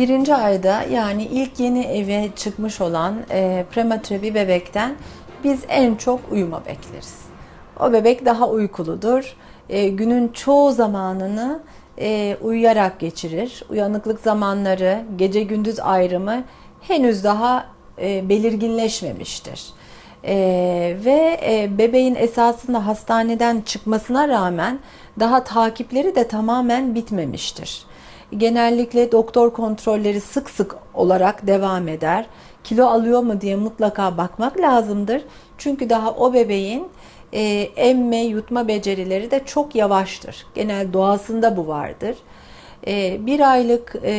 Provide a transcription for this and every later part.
Birinci ayda yani ilk yeni eve çıkmış olan e, prematüre bir bebekten biz en çok uyuma bekleriz. O bebek daha uykuludur. E, günün çoğu zamanını e, uyuyarak geçirir. Uyanıklık zamanları, gece gündüz ayrımı henüz daha e, belirginleşmemiştir. E, ve e, bebeğin esasında hastaneden çıkmasına rağmen daha takipleri de tamamen bitmemiştir. Genellikle doktor kontrolleri sık sık olarak devam eder. Kilo alıyor mu diye mutlaka bakmak lazımdır. Çünkü daha o bebeğin e, emme, yutma becerileri de çok yavaştır. Genel doğasında bu vardır. E, bir aylık, e,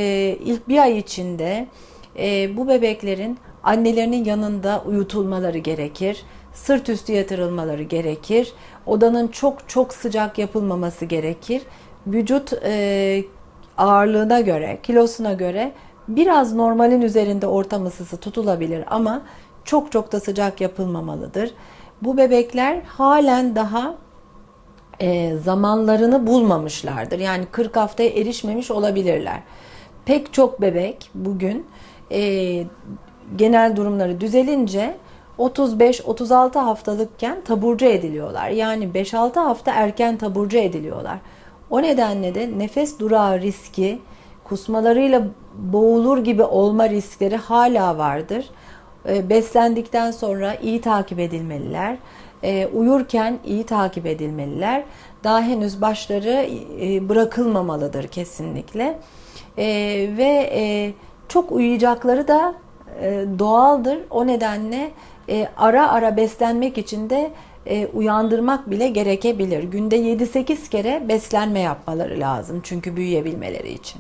ilk bir ay içinde e, bu bebeklerin annelerinin yanında uyutulmaları gerekir. Sırt üstü yatırılmaları gerekir. Odanın çok çok sıcak yapılmaması gerekir. Vücut e, ağırlığına göre, kilosuna göre biraz normalin üzerinde ortam ısısı tutulabilir ama çok çok da sıcak yapılmamalıdır. Bu bebekler halen daha e, zamanlarını bulmamışlardır. Yani 40 haftaya erişmemiş olabilirler. Pek çok bebek bugün e, genel durumları düzelince 35-36 haftalıkken taburcu ediliyorlar. Yani 5-6 hafta erken taburcu ediliyorlar. O nedenle de nefes durağı riski, kusmalarıyla boğulur gibi olma riskleri hala vardır. E, beslendikten sonra iyi takip edilmeliler. E, uyurken iyi takip edilmeliler. Daha henüz başları e, bırakılmamalıdır kesinlikle. E, ve e, çok uyuyacakları da e, doğaldır. O nedenle e, ara ara beslenmek için de e, uyandırmak bile gerekebilir. Günde 7-8 kere beslenme yapmaları lazım çünkü büyüyebilmeleri için.